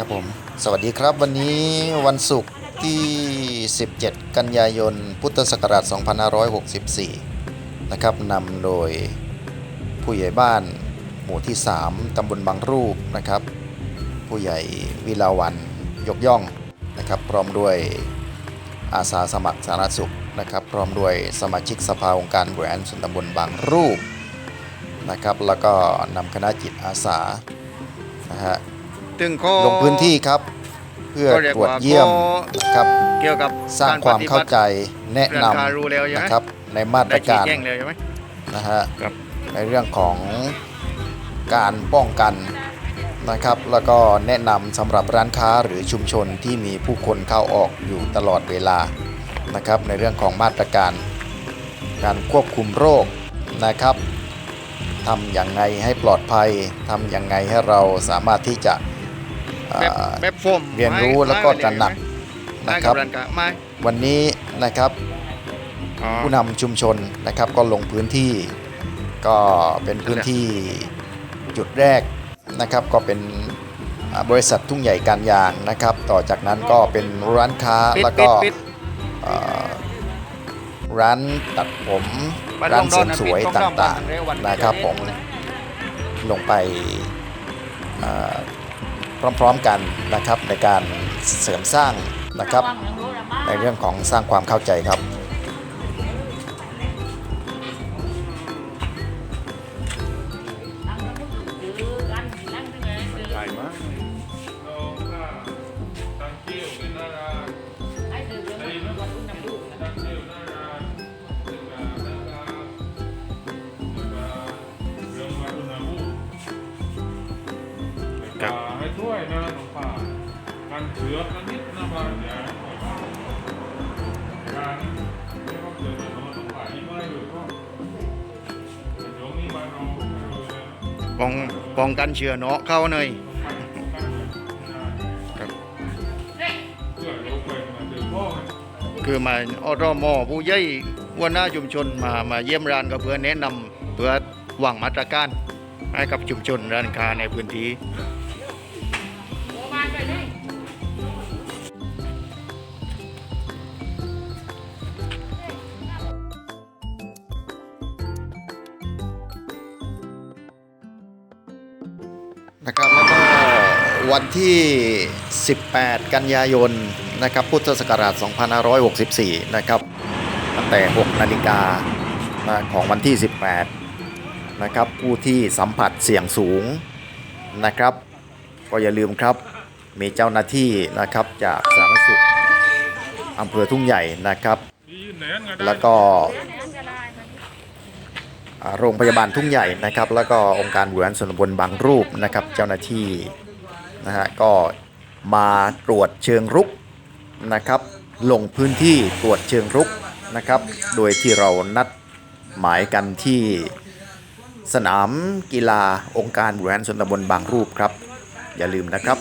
ครับผม สวัสดีครับวันนี้วันศุกร์ที่ 17 กันยายน พุทธศักราช 2564 นะครับนำโดยผู้ใหญ่บ้านหมู่ที่ 3 ตำบลบางรูปนะครับ ผู้ใหญ่วิลาวันยกย่องนะครับพร้อมด้วยอาสาสมัครสาธารณสุขนะครับ พร้อมด้วยสมาชิกสภาองค์การบริหารส่วนตำบลบางรูปนะครับ แล้วก็นำคณะจิตอาสานะฮะ ถึงข้อ ลงพื้นที่ครับ เพื่อก็เรียกตรวจว่าเยี่ยมข้อนะครับเกี่ยวกับสร้างความเข้าใจแนะเรื่องนการรู้แล้วใช่ำไหมนะครับในมาตได้รชี้การ แจงเลยใช่ไหม นะฮะครับ ในเรื่องของการป้องกันนะครับ แล้วก็แนะนำสำหรับร้านค้าหรือชุมชนที่มีผู้คนเข้าออกอยู่ตลอดเวลานะครับ ในเรื่องของมาตรการ การควบคุมโรคนะครับทำอย่างไงให้ปลอดภัยทำอย่างไงให้เราสามารถที่จะเอ่ แบบอแบบโฟมเรียนรู้แล้วก็ตระหนักนะนะคครัรับบร้านค้าไม่วันนี้นะครับอ๋อผู้นำชุมชนนะครับก็ลงพื้นที่ก็เป็นพื้นที่จุดแรกนะครับก็เป็นอ่าบริษัททุ่งใหญ่การยางนะครับ ต่อจากนั้นก็เป็นร้านค้าปิดแล้วปิก็ดปิดเอ่อร้านตัดผมบ้านร้านลเสริงมดอนนะสวยปิดตต้อง่างเร็ววันๆนะครับผมลงไปเอ่อ พร้อม ๆกันนะครับในการเสริมสร้างนะครับ ในเรื่องของสร้างความเข้าใจครับ กับให้ช่วยนะน้องป่ากันเชื้อกันนิดนะบ้านเนี่ยการไม่ต้องเจอแต่น้องน้องป่ายิ่ไม่อยู่ก็แต่ช่วงนี้บ้านเราป้องป้องกันเชื้อเนาะเข้าหน่อยต้องไปต้องกันนะครับเพื่อมาอพ่อกันคือมาอรมอผู้ใหญ่หัวหน้าชุมชนมามาเยี่ยมร้านก็เพื่อแนะนำเพื่อวางมาตรการให้กับชุมชนร้านค้าในพื้นที่ นะครับแล้วก็วันที่ 18 กันยายนนะครับพุทธศักราช 2564 นะครับตั้งแต่ 6 นาฬิกานะของวันที่ 18 นะครับผู้ที่สัมผัสเสี่ยงสูงนะครับ ก็อย่าลืมครับมีเจ้าหน้าที่นะครับจากสาธารณสุขอำเภอทุ่งใหญ่นะครับ แล้วก็ โรงพยาบาลทุ่งใหญ่นะครับ แล้วก็องค์การบริหารส่วนตำบลบางรูปนะครับ เจ้าหน้าที่นะฮะก็มาตรวจเชิงรุกนะครับ ลงพื้นที่ตรวจเชิงรุกนะครับ โดยที่เรานัดหมายกันที่สนามกีฬาองค์การบริหารส่วนตำบลบางรูปครับ อย่าลืมนะครับ